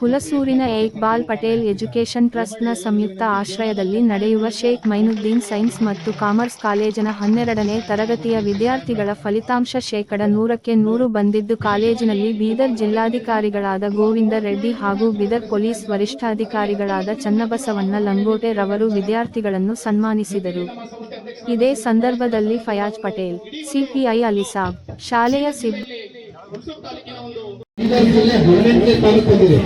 ಹುಲಸೂರಿನ ಏಕ್ಬಾಲ್ Patel education ಟ್ರಸ್ಟ್ನ ಸಂಯುಕ್ತ ಆಶ್ರಯದಲ್ಲಿ ನಡೆಯುವ ಶೇಖ್ ಮೈನುದ್ದೀನ್ ಸೈನ್ಸ್ ಮತ್ತು ಕಾಮರ್ಸ್ ಕಾಲೇಜಿನ ಹನ್ನೆರಡನೇ ತರಗತಿಯ ವಿದ್ಯಾರ್ಥಿಗಳ ಫಲಿತಾಂಶ ಶೇಕಡ ನೂರಕ್ಕೆ ನೂರು ಬಂದಿದ್ದು ಕಾಲೇಜಿನಲ್ಲಿ ಬೀದರ್ ಜಿಲ್ಲಾಧಿಕಾರಿಗಳಾದ ಗೋವಿಂದ ರೆಡ್ಡಿ ಹಾಗೂ ಬೀದರ್ ಪೊಲೀಸ್ ವರಿಷ್ಠಾಧಿಕಾರಿಗಳಾದ ಚನ್ನಬಸವಣ್ಣ ಲಂಗೋಟೆ ರವರು ವಿದ್ಯಾರ್ಥಿಗಳನ್ನು ಸನ್ಮಾನಿಸಿದರು. ಇದೇ ಸಂದರ್ಭದಲ್ಲಿ ಫಯಾಜ್ ಪಟೇಲ್, ಸಿಪಿಐ ಅಲಿಸಾಬ್ ಶಾಲೆಯ ಸಿಬ್ ಬೀದರ್ನಲ್ಲಿ ಹದಿನೆಂಟನೇ ಸ್ಥಾನಕ್ಕೆ ಬಂದಿದೆ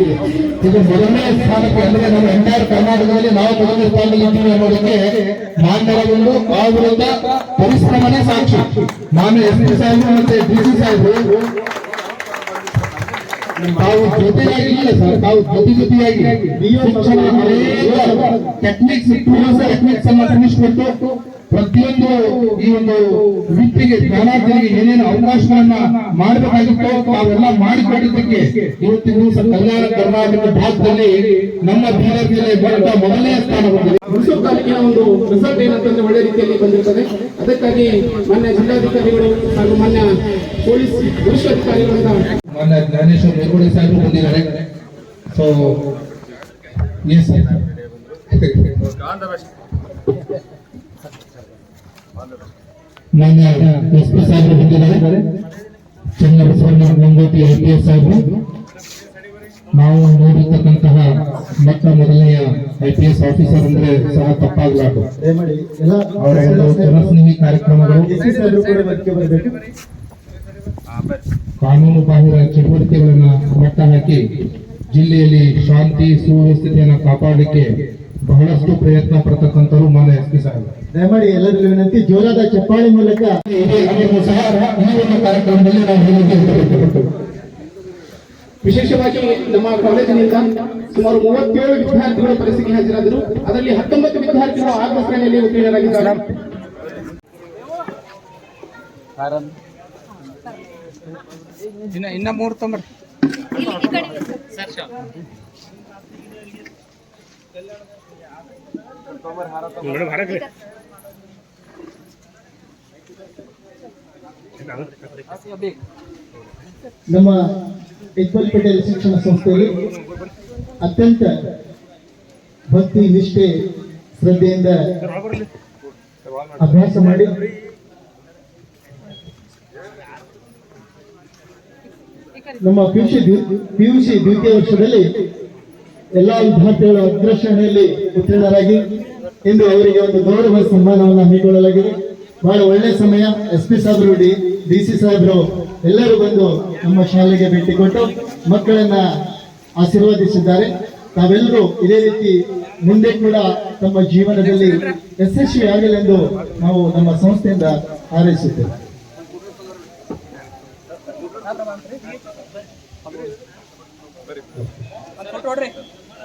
ಇದು ಮೊದಲನೇ ಸ್ಥಾನಕ್ಕೆ ಅಂದ್ರೆ ನಮ್ಮ ಎಂಟೈರ್ ಕರ್ನಾಟಕದಲ್ಲಿ ನಾವು ಮೊದಲನೇ ಸ್ಥಾನದಲ್ಲಿ ಇದ್ದೀವಿ ಅನ್ನೋದಕ್ಕೆ ಮಾನ್ಯರ ಒಂದು ಆ ವಿರುದ್ಧ ಪರಿಶ್ರಮನೇ ಸಾಕ್ಷಿ ನಾನು ಎಸ್ ಪಿ ಸಾಹೇಬರು ಮತ್ತೆ ಡಿ ಸಿ ಸಾಹೇಬರು ತಾವು ಜೊತೆಯಾಗಿ ಇಲ್ಲ ಸರ್ ತಾವು ಜೊತೆ ಜೊತೆಯಾಗಿ ಶಿಕ್ಷಣ ಅನೇಕ ಟೆಕ್ನಿಕ್ಸ್ ಟೂಲ್ಸ್ ಟೆಕ್ನಿಕ್ಸ್ ಅನ್ನ ತಿಳಿಸ್ಕೊಟ್ಟು ಪ್ರತಿಯೊಂದು ಈ ಒಂದು ವೃತ್ತಿಗೆ ಜ್ಞಾನಾರ್ಜನೆಗೆ ಏನೇನು ಅವಕಾಶಗಳನ್ನ ಮಾಡಬೇಕಾಗಿತ್ತೋ ತಾವೆಲ್ಲ ಮಾಡಿಕೊಂಡಿದ್ದಕ್ಕೆ ಇವತ್ತಿನ ದಿವಸ ಕಲ್ಯಾಣ ಕರ್ನಾಟಕ ಭಾಗದಲ್ಲಿ ನಮ್ಮ ಬೀದರ್ ಜಿಲ್ಲೆ ಬಂದ ಮೊದಲನೇ ಸ್ಥಾನ ಬಂದಿದೆ. ಹುಣಸೂರು ತಾಲೂಕಿನ ಒಂದು ರಿಸಲ್ಟ್ ಏನಂತಂದ್ರೆ ಒಳ್ಳೆ ರೀತಿಯಲ್ಲಿ ಬಂದಿರ್ತದೆ. ಅದಕ್ಕಾಗಿ ಮಾನ್ಯ ಜಿಲ್ಲಾಧಿಕಾರಿಗಳು ಹಾಗೂ ಮಾನ್ಯ ಪೊಲೀಸ್ ವರಿಷ್ಠಾಧಿಕಾರಿಗಳಿಂದ ಮಾನ್ಯ ಜ್ಞಾನೇಶ್ವರ್ ನಿರ್ಗುಡಿ ಸಾಹೇಬರು ಬಂದಿದ್ದಾರೆ. ಸೊ ಎಸ್ ಮಾನ್ಯ ಎಸ್ ಪಿ ಸಾಹೇಬರು ಬಂದಿದ್ದಾರೆ. Channabasavanna Gangoti I P S ಸಾಹೇಬರು. ನಾವು ನೋಡಿರ್ತಕ್ಕಂತಹ ಮೊತ್ತ ಮೊದಲನೆಯ ಐ ಪಿ ಎಸ್ ಆಫೀಸರ್ ಅಂದ್ರೆ ಸಹ ತಪ್ಪಾಗಲಾರದು. ಅವರ ಜನಸ್ನೇಹಿ ಕಾರ್ಯಕ್ರಮಗಳು. ಕಾನೂನು ಬಾಹಿರ ಚಟುವಟಿಕೆಗಳನ್ನ ಮಟ್ಟ ಹಾಕಿ ಜಿಲ್ಲೆಯಲ್ಲಿ ಶಾಂತಿ ಸುವ್ಯವಸ್ಥತೆಯನ್ನು ಕಾಪಾಡಲಿಕ್ಕೆ ಬಹಳಷ್ಟು ಪ್ರಯತ್ನ ಪಡ್ತಕ್ಕಂಥವ್ರು ಮಾನ್ಯ ಎಸ್ ಪಿ ಸಾಹೇಬ್ ದಯಮಾಡಿ ಎಲ್ಲರಿಗೂ ವಿನಂತಿ ಜೋರಾದ ಚಪ್ಪಾಳಿ ಮೂಲಕ ನಮ್ಮನ್ನು ಸಹ ಈ ಒಂದು ಕಾರ್ಯಕ್ರಮದಲ್ಲಿ ನಾವು ಹೇಳಿಕೆ ಇಷ್ಟಪಟ್ಟು ವಿಶೇಷವಾಗಿ ನಮ್ಮ ಕಾಲೇಜಿನಿಂದ ಸುಮಾರು ಮೂವತ್ತೇಳು ವಿದ್ಯಾರ್ಥಿಗಳು ಪರೀಕ್ಷೆಗೆ ಹಾಜರಾದರು. ಅದರಲ್ಲಿ ಹತ್ತೊಂಬತ್ತು ವಿದ್ಯಾರ್ಥಿಗಳು ಆತ್ಮ ಶ್ರೇಣಿಯಲ್ಲಿ ಉತ್ತೀರ್ಣರಾಗಿದ್ದಾರೆ. ಇನ್ನ ಇನ್ನ ಮೂರು ತೊಂಬರ್ರಿ ನಮ್ಮ ಇಕ್ಬಲ್ ಪಟೇಲ್ ಶಿಕ್ಷಣ ಸಂಸ್ಥೆಯಲ್ಲಿ ಅತ್ಯಂತ ಭಕ್ತಿ, ನಿಷ್ಠೆ, ಶ್ರದ್ಧೆಯಿಂದ ಅಭ್ಯಾಸ ಮಾಡಿ ನಮ್ಮ ಪಿಯುಸಿ ಪಿಯುಸಿ ದ್ವಿತೀಯ ವರ್ಷದಲ್ಲಿ ಎಲ್ಲಾ ವಿದ್ಯಾರ್ಥಿಗಳ ಅಗ್ರಶ್ರೇಣಿಯಲ್ಲಿ ಉತ್ತೀರ್ಣರಾಗಿ ಇಂದು ಅವರಿಗೆ ಒಂದು ಗೌರವ ಸನ್ಮಾನವನ್ನು ಹಮ್ಮಿಕೊಳ್ಳಲಾಗಿದೆ. ಬಹಳ ಒಳ್ಳೆ ಸಮಯ. ಎಸ್ ಪಿ ಸಾಹೇಬರು ಡಿ ಡಿ ಸಿ ಸಾಹೇಬರು ಎಲ್ಲರೂ ಬಂದು ನಮ್ಮ ಶಾಲೆಗೆ ಭೇಟಿ ಕೊಟ್ಟು ಮಕ್ಕಳನ್ನ ಆಶೀರ್ವದಿಸಿದ್ದಾರೆ. ತಾವೆಲ್ಲರೂ ಇದೇ ರೀತಿ ಮುಂದೆ ಕೂಡ ತಮ್ಮ ಜೀವನದಲ್ಲಿ ಯಶಸ್ವಿ ಆಗಲೆಂದು ನಾವು ನಮ್ಮ ಸಂಸ್ಥೆಯಿಂದ ಹಾರೈಸುತ್ತೇವೆ.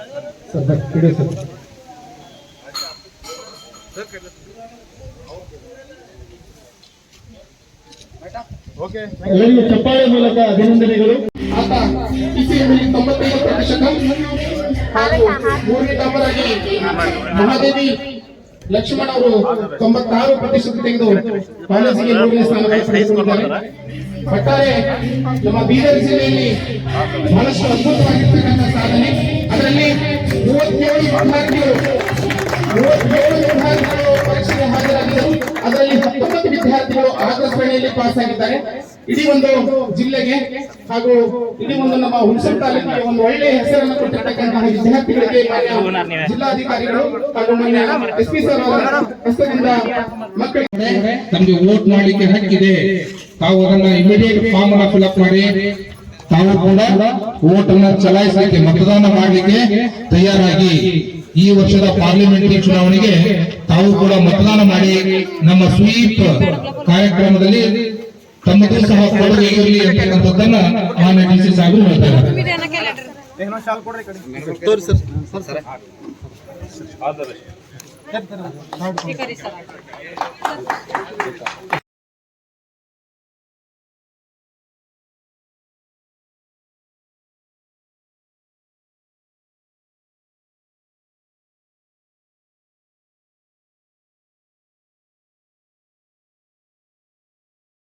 ಸರ್ ಸರ್ ಎಲ್ಲರಿಗೂ ಚಪ್ಪಾಳೆ ಮೂಲಕ ಅಭಿನಂದನೆಗಳು. ಆತ ತೊಂಬತ್ತೈದು ಪ್ರತಿಶತ. ಹಾಗೂ ಮೂರನೇ ಮಹಾದೇವಿ ಲಕ್ಷ್ಮಣ್ ಅವರು ತೊಂಬತ್ತಾರು ಪ್ರತಿಶತ ತೆಗೆದು ಕಾಲೇಜಿಗೆ ಮೂರನೇ ಸ್ಥಾನ ಪಡೆದುಕೊಂಡಿದ್ದಾರೆ. ಒಟ್ಟಾರೆ ನಮ್ಮ ಬೀದರ್ ಜಿಲ್ಲೆಯಲ್ಲಿ ಬಹಳಷ್ಟು ಅದ್ಭುತವಾಗಿರ್ತಕ್ಕಂಥ ಸಾಧನೆ. ಅದರಲ್ಲಿ ಮೂವತ್ತೇಳು ವಿದ್ಯಾರ್ಥಿಗಳು ಮೂವತ್ತೇಳು ವಿದ್ಯಾರ್ಥಿಗಳು ಪರೀಕ್ಷೆಗೆ ಹಾಜರಾಗಿದ್ದರು ಅದರಲ್ಲಿ ಹತ್ತೊಂಬತ್ತು ವಿದ್ಯಾರ್ಥಿಗಳು ಆಗ ಶ್ರೇಣಿಯಲ್ಲಿ ಪಾಸ್ ಆಗಿದ್ದಾರೆ. ಇಡೀ ಒಂದು ಜಿಲ್ಲೆಗೆ ಹಾಗೂ ಇಡೀ ಒಂದು ನಮ್ಮ ಹುಣಸೂರು ತಾಲೂಕಿಗೆ ಒಂದು ಒಳ್ಳೆಯ ಹೆಸರನ್ನು ಕೊಟ್ಟಿರ್ತಕ್ಕಂತಹ ವಿದ್ಯಾರ್ಥಿಗಳಿಗೆ ಜಿಲ್ಲಾಧಿಕಾರಿಗಳು ಹಾಗೂ ಮೊನ್ನೆ ಎಸ್ ಪಿ ಸರ್ ಅವರ ಹಸ್ತದಿಂದ ಮಕ್ಕಳಿಗೆ ತಮಗೆ ವೋಟ್ ಮಾಡಲಿಕ್ಕೆ ಹಕ್ಕಿದೆ. ತಾವು ಅದನ್ನ ಇಮಿಡಿಯೇಟ್ ಫಾರ್ಮ್ ಅನ್ನ ಫಿಲ್ಅಪ್ ಮಾಡಿ. ತಾವು ಕೂಡ ಅನ್ನ ಚಲಾಯಿಸಲಿಕ್ಕೆ ಮತದಾನ ಮಾಡಲಿಕ್ಕೆ ತಯಾರಾಗಿ ಈ ವರ್ಷದ ಪಾರ್ಲಿಮೆಂಟರಿ ಚುನಾವಣೆಗೆ ತಾವು ಕೂಡ ಮತದಾನ ಮಾಡಿ ನಮ್ಮ ಸ್ವೀಪ್ ಕಾರ್ಯಕ್ರಮದಲ್ಲಿ ತಮ್ಮದು ಸಹ ಕೊಡುಗೆ ಇರಲಿ ಅಂತಕ್ಕಂಥದ್ದನ್ನ ಮಾನ್ಯ ಡಿ ಸಿ ಸಾಹೇಬರು ಹೇಳ್ತಾರೆ ಸರ್. ಕರಿ ಸರ್.